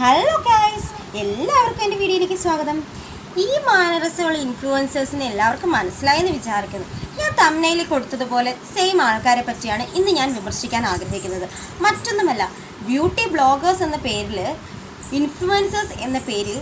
Hello guys എല്ലാവർക്കും എന്റെ വീഡിയോയിലേക്ക് സ്വാഗതം. ഈ മാനരസമുള്ള ഇൻഫ്ലുവൻസേഴ്സിനെ എല്ലാവർക്കും മനസ്സിലായെന്ന് വിചാരിക്കുന്നു. ഞാൻ തമ്മനയിൽ കൊടുത്തതുപോലെ സെയിം ആൾക്കാരെ പറ്റിയാണ് ഇന്ന് ഞാൻ വിമർശിക്കാൻ ആഗ്രഹിക്കുന്നത്. മറ്റൊന്നുമല്ല ബ്യൂട്ടി ബ്ലോഗേഴ്സ് എന്ന പേരിൽ ഇൻഫ്ലുവൻസേഴ്സ് എന്ന പേരിൽ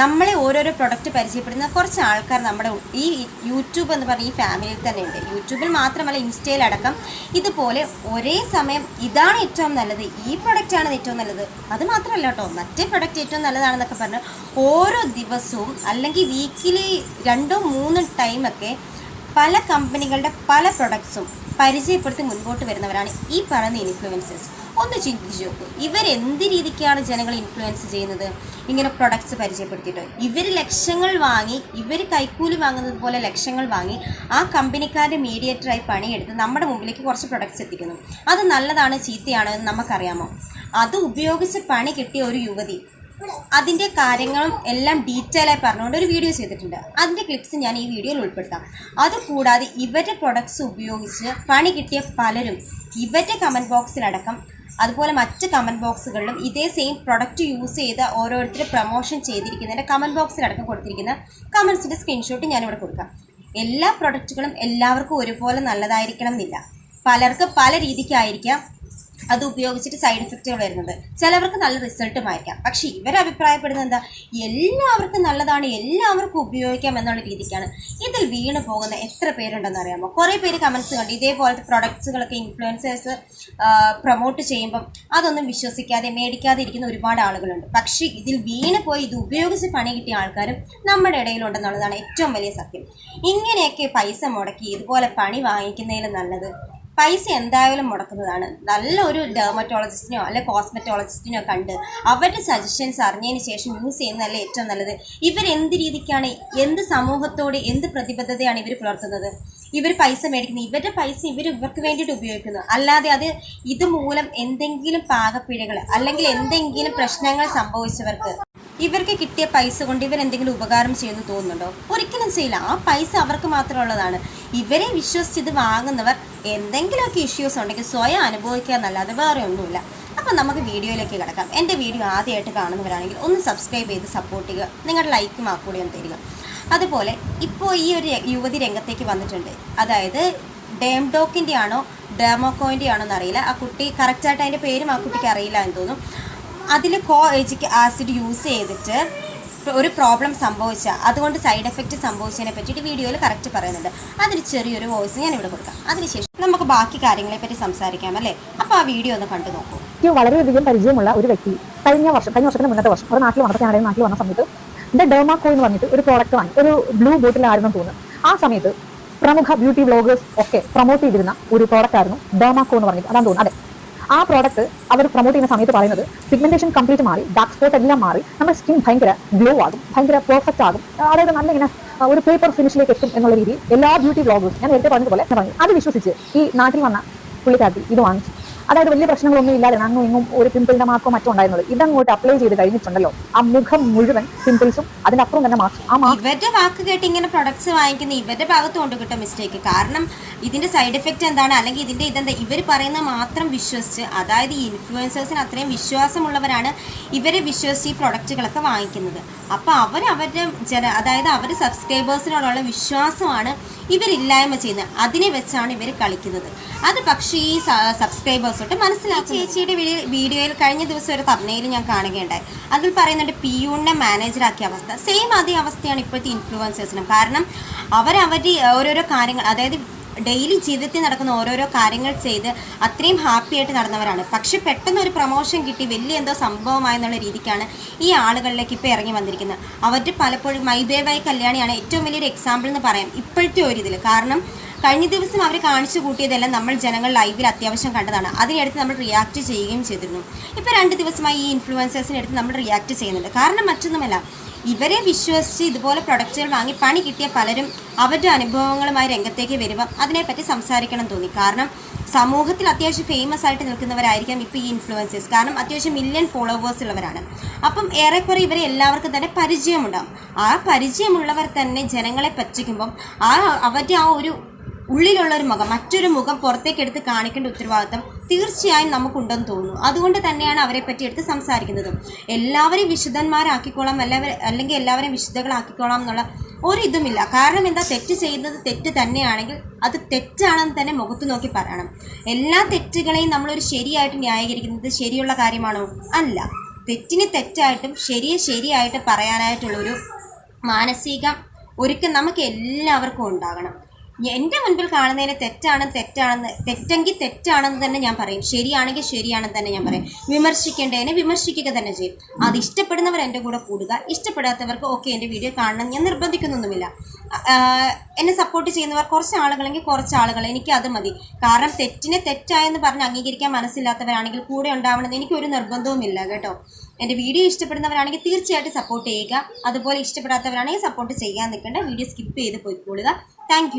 നമ്മളെ ഓരോരോ പ്രൊഡക്റ്റ് പരിചയപ്പെടുന്ന കുറച്ച് ആൾക്കാർ നമ്മുടെ ഈ യൂട്യൂബ് എന്ന് പറഞ്ഞ ഈ ഫാമിലിയിൽ തന്നെ ഉണ്ട്. യൂട്യൂബിൽ മാത്രമല്ല ഇൻസ്റ്റയിലടക്കം ഇതുപോലെ ഒരേ സമയം ഇതാണ് ഏറ്റവും നല്ലത്. ഈ പ്രൊഡക്റ്റാണ് ഏറ്റവും നല്ലത്. അത് മാത്രമല്ല കേട്ടോ മറ്റേ പ്രൊഡക്റ്റ് ഏറ്റവും നല്ലതാണെന്നൊക്കെ പറഞ്ഞ് ഓരോ ദിവസവും അല്ലെങ്കിൽ വീക്കിലി രണ്ടോ മൂന്നോ ടൈമൊക്കെ പല കമ്പനികളുടെ പല പ്രൊഡക്ട്സും പരിചയപ്പെടുത്തി മുൻപോട്ട് വരുന്നവരാണ് ഈ പറയുന്ന ഇൻഫ്ലുവൻസേഴ്സ് ഒന്ന് ചിന്തിച്ച് നോക്കൂ. ഇവരെന്ത് രീതിക്കാണ് ജനങ്ങളെ ഇൻഫ്ലുവൻസ് ചെയ്യുന്നത്? ഇങ്ങനെ പ്രൊഡക്ട്സ് പരിചയപ്പെടുത്തിയിട്ട്. ഇവർ ലക്ഷങ്ങൾ വാങ്ങി ഇവർ കൈക്കൂലി വാങ്ങുന്നത് പോലെ ലക്ഷങ്ങൾ വാങ്ങി ആ കമ്പനിക്കാരുടെ മീഡിയേറ്ററായി പണിയെടുത്ത് നമ്മുടെ മുമ്പിലേക്ക് കുറച്ച് പ്രൊഡക്ട്സ് എത്തിക്കുന്നു. അത് നല്ലതാണ് ചീത്തയാണ് എന്ന് നമുക്കറിയാമോ? അത് ഉപയോഗിച്ച് പണി കിട്ടിയ ഒരു യുവതി അതിന്റെ കാര്യങ്ങളും എല്ലാം ഡീറ്റെയിൽ ആയി പറഞ്ഞുകൊണ്ട് ഒരു വീഡിയോ ചെയ്തിട്ടുണ്ട്. അതിന്റെ ക്ലിപ്സ് ഞാൻ ഈ വീഡിയോയിൽ ഉൾപ്പെടുത്താം. അതുകൂടാതെ ഇവരുടെ പ്രൊഡക്ട്സ് ഉപയോഗിച്ച് പണി കിട്ടിയ പലരും ഇവരുടെ കമന്റ് ബോക്സിലടക്കം അതുപോലെ മറ്റ് കമന്റ് ബോക്സുകളിലും ഇതേ സെയിം പ്രൊഡക്റ്റ് യൂസ് ചെയ്ത് ഓരോരുത്തർ പ്രൊമോഷൻ ചെയ്തിരിക്കുന്നതിന്റെ കമന്റ് ബോക്സിലടക്കം കൊടുത്തിരിക്കുന്ന കമൻസിന്റെ സ്ക്രീൻഷോട്ട് ഞാനിവിടെ കൊടുക്കാം. എല്ലാ പ്രൊഡക്റ്റുകളും എല്ലാവർക്കും ഒരുപോലെ നല്ലതായിരിക്കണം എന്നില്ല. പലർക്ക് പല രീതിക്കായിരിക്കാം. അത് ഉപയോഗിച്ചിട്ട് സൈഡ് എഫക്റ്റുകൾ വരുന്നത്. ചിലവർക്ക് നല്ല റിസൾട്ടും ആയിരിക്കാം പക്ഷേ ഇവർ അഭിപ്രായപ്പെടുന്നത് എന്താ? എല്ലാവർക്കും നല്ലതാണ് എല്ലാവർക്കും ഉപയോഗിക്കാം എന്നുള്ള രീതിക്കാണ്. ഇതിൽ വീണ് പോകുന്ന എത്ര പേരുണ്ടെന്ന് അറിയാമോ? കുറേ പേര് കമൻസ് കണ്ട് ഇതേപോലത്തെ പ്രൊഡക്ട്സുകളൊക്കെ ഇൻഫ്ലുവൻസേഴ്സ് പ്രൊമോട്ട് ചെയ്യുമ്പം അതൊന്നും വിശ്വസിക്കാതെ മേടിക്കാതെ ഇരിക്കുന്ന ഒരുപാട് ആളുകളുണ്ട്. പക്ഷേ ഇതിൽ വീണ് പോയി ഇത് ഉപയോഗിച്ച് പണി കിട്ടിയ ആൾക്കാരും നമ്മുടെ ഇടയിലുണ്ടെന്നുള്ളതാണ് ഏറ്റവും വലിയ സത്യം. ഇങ്ങനെയൊക്കെ പൈസ മുടക്കി ഇതുപോലെ പണി വാങ്ങിക്കുന്നതിൽ നല്ലത് പൈസ എന്തായാലും മുടക്കുന്നതാണ്. നല്ല ഒരു ഡെർമറ്റോളജിസ്റ്റിനോ അല്ലെ കോസ്മെറ്റോളജിസ്റ്റിനോ കണ്ട് അവരുടെ സജഷൻസ് അറിഞ്ഞതിന് ശേഷം യൂസ് ചെയ്യുന്നതല്ലേ ഏറ്റവും നല്ലത്. ഇവർ എന്ത് രീതിക്കാണ് എന്ത് സമൂഹത്തോട് എന്ത് പ്രതിബദ്ധതയാണ് ഇവർ പുലർത്തുന്നത്? ഇവർ പൈസ മേടിക്കുന്നത് ഇവരുടെ പൈസ ഇവർ ഇവർക്ക് വേണ്ടിയിട്ട് ഉപയോഗിക്കുന്നു. അല്ലാതെ അത് ഇതുമൂലം എന്തെങ്കിലും പാകപ്പിഴകൾ അല്ലെങ്കിൽ എന്തെങ്കിലും പ്രശ്നങ്ങൾ സംഭവിച്ചവർക്ക് ഇവർക്ക് കിട്ടിയ പൈസ കൊണ്ട് ഇവർ എന്തെങ്കിലും ഉപകാരം ചെയ്യുന്നു തോന്നുന്നുണ്ടോ? ഒരിക്കലും ചെയ്യില്ല. ആ പൈസ അവർക്ക് മാത്രമുള്ളതാണ്. ഇവരെ വിശ്വസിച്ച് വാങ്ങുന്നവർ എന്തെങ്കിലുമൊക്കെ ഇഷ്യൂസ് ഉണ്ടെങ്കിൽ സ്വയം അനുഭവിക്കുക എന്നല്ലാതെ വേറെ ഒന്നുമില്ല. അപ്പം നമുക്ക് വീഡിയോയിലേക്ക് കിടക്കാം. എന്റെ വീഡിയോ ആദ്യമായിട്ട് കാണുന്നവരാണെങ്കിൽ ഒന്ന് സബ്സ്ക്രൈബ് ചെയ്ത് സപ്പോർട്ട് ചെയ്യുക. നിങ്ങളുടെ ലൈക്കും ആ ഒന്ന് തരിക. അതുപോലെ ഇപ്പോൾ ഈ ഒരു യുവതി രംഗത്തേക്ക് വന്നിട്ടുണ്ട്. അതായത് ഡേംഡോക്കിന്റെ ആണോ ഡെമോക്കോയിന്റെ ആണോ എന്നറിയില്ല. ആ കുട്ടി കറക്റ്റായിട്ട് അതിന്റെ പേരും ആ കുട്ടിക്ക് അറിയില്ല എന്ന് തോന്നുന്നു അതിൽ കോ എജിക് ആസിഡ് യൂസ് ചെയ്തിട്ട് ഒരു പ്രോബ്ലം സംഭവിച്ച അതുകൊണ്ട് സൈഡ് എഫക്റ്റ് സംഭവിച്ചതിനെ പറ്റിയിട്ട് വീഡിയോയിൽ കറക്റ്റ് പറയുന്നുണ്ട്. അതിന് ചെറിയൊരു വോയിസ് ഞാൻ ഇവിടെ കൊടുക്കാം. അതിനുശേഷം നമുക്ക് ബാക്കി കാര്യങ്ങളെ പറ്റി സംസാരിക്കാം അല്ലേ? അപ്പോൾ ആ വീഡിയോ ഒന്ന് കണ്ടു നോക്കൂ. വളരെയധികം പരിചയമുള്ള ഒരു വ്യക്തി കഴിഞ്ഞ വർഷം കഴിഞ്ഞ വർഷത്തിന് മുന്നത്തെ വർഷം ഒരു നാട്ടിൽ വന്നപ്പോൾ ഞാൻ നാട്ടിൽ വന്ന സമയത്ത് എന്റെ ഡെർമാക്കോ എന്ന് പറഞ്ഞിട്ട് ഒരു പ്രോഡക്റ്റ് വാങ്ങി ഒരു ബ്ലൂ ബോട്ടിലായിരുന്നു തോന്നുന്നു. ആ സമയത്ത് പ്രമുഖ ബ്യൂട്ടി ബ്ലോഗേഴ്സ് ഒക്കെ പ്രൊമോട്ട് ചെയ്തിരുന്ന ഒരു പ്രോഡക്റ്റ് ആയിരുന്നു ഡെർമാക്കോ എന്ന് പറഞ്ഞിട്ട്. അതാണ് തോന്നുന്നത്. അതെ. ആ പ്രോഡക്റ്റ് അവർ പ്രൊമോട്ട് ചെയ്യുന്ന സമയത്ത് പറയുന്നത് പിഗ്മെന്റേഷൻ കംപ്ലീറ്റ് മാറി ഡാർക്ക് സ്പോട്ട് എല്ലാം മാറി നമ്മുടെ സ്കിൻ ഭയങ്കര ഗ്ലോ ആകും ഭയങ്കര പെർഫെക്റ്റ് ആകും. അതായത് നല്ല ഇങ്ങനെ ഒരു പേപ്പർ ഫിനിഷിലേക്ക് എത്തും എന്നുള്ള രീതിയിൽ എല്ലാ ബ്യൂട്ടി ബ്ലോഗേഴ്സ് ഞാൻ നേരത്തെ പറഞ്ഞതുപോലെ പറഞ്ഞു. അത് വിശ്വസിച്ച് ഈ നാട്ടിൽ വന്ന പുള്ളിക്കാരത്തി ഇത് വാങ്ങിച്ചു. അതായത് വലിയ പ്രശ്നങ്ങളൊന്നും ഇല്ലാതെ അങ്ങും ഇങ്ങും ഒരു പിമ്പിളിന്റെ മാർക്കോ മറ്റോ ഉണ്ടായിരുന്നത്. ഇതങ്ങോട്ട് അപ്ലൈ ചെയ്ത് കഴിഞ്ഞിട്ടുണ്ടല്ലോ. ആ മുഖം മുഴുവൻ പിമ്പിൾസും അതിനപ്പുറം തന്നെ മാർക്സ് ആ ഇവരുടെ വാക്ക് കേട്ട് ഇങ്ങനെ പ്രൊഡക്ട്സ് വാങ്ങിക്കുന്ന ഇവരുടെ ഭാഗത്തുകൊണ്ട് കിട്ടും മിസ്റ്റേക്ക് കാരണം ഇതിന്റെ സൈഡ് എഫക്റ്റ് എന്താണ്? അല്ലെങ്കിൽ ഇതിന്റെ ഇതെന്താ? ഇവർ പറയുന്നത് മാത്രം വിശ്വസിച്ച് അതായത് ഈ ഇൻഫ്ലുവൻസേഴ്സിന് അത്രയും വിശ്വാസമുള്ളവരാണ് ഇവരെ വിശ്വസിച്ച് ഈ പ്രൊഡക്റ്റുകളൊക്കെ വാങ്ങിക്കുന്നത്. അപ്പോൾ അവർ അവരുടെ ജന അതായത് അവർ സബ്സ്ക്രൈബേഴ്സിനോടുള്ള വിശ്വാസമാണ് ഇവരില്ലായ്മ ചെയ്യുന്നത്. അതിനെ വെച്ചാണ് ഇവർ കളിക്കുന്നത്. അത് പക്ഷേ ഈ സബ്സ്ക്രൈബേഴ്സ് തൊട്ട് മനസ്സിലാക്കി ചേച്ചിയുടെ വീഡിയോയിൽ കഴിഞ്ഞ ദിവസം ഒരു തർണയിൽ ഞാൻ കാണുകയുണ്ടായി. അതിൽ പറയുന്നുണ്ട് പി യുണിനെ മാനേജറാക്കിയ അവസ്ഥ. സെയിം അതേ അവസ്ഥയാണ് ഇപ്പോഴത്തെ ഇൻഫ്ലുവൻസേഴ്സിനും കാരണം അവരവരുടെ ഓരോരോ കാര്യങ്ങൾ അതായത് ഡെയിലി ജീവിതത്തിൽ നടക്കുന്ന ഓരോരോ കാര്യങ്ങൾ ചെയ്ത് അത്രയും ഹാപ്പി ആയിട്ട് നടന്നവരാണ്. പക്ഷെ പെട്ടെന്ന് ഒരു പ്രൊമോഷൻ കിട്ടി വലിയ എന്തോ സംഭവമായെന്നുള്ള രീതിക്കാണ് ഈ ആളുകളിലേക്ക് ഇപ്പോൾ ഇറങ്ങി വന്നിരിക്കുന്നത്. അവരുടെ പലപ്പോഴും മൈദേവായി കല്യാണിയാണ് ഏറ്റവും വലിയൊരു എക്സാമ്പിൾ എന്ന് പറയാം ഇപ്പോഴത്തെ ഒരു ഇതിൽ കാരണം കഴിഞ്ഞ ദിവസം അവർ കാണിച്ചു കൂട്ടിയതെല്ലാം നമ്മൾ ജനങ്ങൾ ലൈവിൽ അത്യാവശ്യം കണ്ടതാണ്. അതിനടുത്ത് നമ്മൾ റിയാക്ട് ചെയ്യുകയും ചെയ്തിരുന്നു. ഇപ്പോൾ രണ്ട് ദിവസമായി ഈ ഇൻഫ്ലുവൻസേഴ്സിനടുത്ത് നമ്മൾ റിയാക്ട് ചെയ്യുന്നുണ്ട്. കാരണം മറ്റൊന്നുമല്ല ഇവരെ വിശ്വസിച്ച് ഇതുപോലെ പ്രൊഡക്റ്റുകൾ വാങ്ങി പണി കിട്ടിയ പലരും അവരുടെ അനുഭവങ്ങളുമായി രംഗത്തേക്ക് വരുമ്പോൾ അതിനെപ്പറ്റി സംസാരിക്കണം തോന്നി. കാരണം സമൂഹത്തിൽ അത്യാവശ്യം ഫേമസ് ആയിട്ട് നിൽക്കുന്നവരായിരിക്കാം ഇപ്പോൾ ഈ ഇൻഫ്ലുവൻസേഴ്സ് കാരണം അത്യാവശ്യം മില്യൺ ഫോളോവേഴ്സ് ഉള്ളവരാണ്. അപ്പം ഏറെക്കുറെ ഇവരെ എല്ലാവർക്കും തന്നെ പരിചയമുണ്ടാകും ആ പരിചയമുള്ളവർ തന്നെ ജനങ്ങളെ പറ്റിക്കുമ്പം ആ അവരുടെ ആ ഒരു ഉള്ളിലുള്ള ഒരു മുഖം മറ്റൊരു മുഖം പുറത്തേക്ക് എടുത്ത് കാണിക്കേണ്ട ഉത്തരവാദിത്തം തീർച്ചയായും നമുക്കുണ്ടെന്ന് തോന്നുന്നു. അതുകൊണ്ട് തന്നെയാണ് അവരെ പറ്റി എടുത്ത് സംസാരിക്കുന്നതും. എല്ലാവരെയും വിശുദ്ധന്മാരാക്കിക്കോളാം എല്ലാവരും അല്ലെങ്കിൽ എല്ലാവരെയും വിശുദ്ധകളാക്കിക്കോളാം എന്നുള്ള ഒരിതുമില്ല കാരണം എന്താ? തെറ്റ് ചെയ്യുന്നത് തെറ്റ് തന്നെയാണെങ്കിൽ അത് തെറ്റാണെന്ന് തന്നെ മുഖത്ത് നോക്കി പറയണം. എല്ലാ തെറ്റുകളെയും നമ്മളൊരു ശരിയായിട്ട് ന്യായീകരിക്കുന്നത് ശരിയുള്ള കാര്യമാണോ? അല്ല. തെറ്റിനെ തെറ്റായിട്ടും ശരിയെ ശരിയായിട്ട് പറയാനായിട്ടുള്ളൊരു മാനസിക ഒരുക്കം നമുക്ക് എല്ലാവർക്കും ഉണ്ടാകണം. എന്റെ മുൻപിൽ കാണുന്നതിന് തെറ്റാണ് തെറ്റാണെന്ന് തെറ്റെങ്കിൽ തെറ്റാണെന്ന് തന്നെ ഞാൻ പറയും. ശരിയാണെങ്കിൽ ശരിയാണെന്ന് തന്നെ ഞാൻ പറയും. വിമർശിക്കേണ്ടതിനെ വിമർശിക്കുക തന്നെ ചെയ്യും. അത് ഇഷ്ടപ്പെടുന്നവർ എന്റെ കൂടെ കൂടുക ഇഷ്ടപ്പെടാത്തവർക്ക് ഓക്കെ എന്റെ വീഡിയോ കാണണം. ഞാൻ നിർബന്ധിക്കുന്നൊന്നുമില്ല. എന്നെ സപ്പോർട്ട് ചെയ്യുന്നവർ കുറച്ച് ആളുകളെങ്കിൽ കുറച്ച് ആളുകൾ എനിക്ക് അത് മതി. കാരണം തെറ്റിനെ തെറ്റായെന്ന് പറഞ്ഞ് അംഗീകരിക്കാൻ മനസ്സില്ലാത്തവരാണെങ്കിൽ കൂടെ ഉണ്ടാവണമെന്ന് എനിക്കൊരു നിർബന്ധവുമില്ല കേട്ടോ. എന്റെ വീഡിയോ ഇഷ്ടപ്പെടുന്നവരാണെങ്കിൽ തീർച്ചയായിട്ടും സപ്പോർട്ട് ചെയ്യുക. അതുപോലെ ഇഷ്ടപ്പെടാത്തവരാണെങ്കിൽ സപ്പോർട്ട് ചെയ്യാൻ നിൽക്കേണ്ട. വീഡിയോ സ്കിപ്പ് ചെയ്ത് പോയിക്കൊള്ളുക താങ്ക്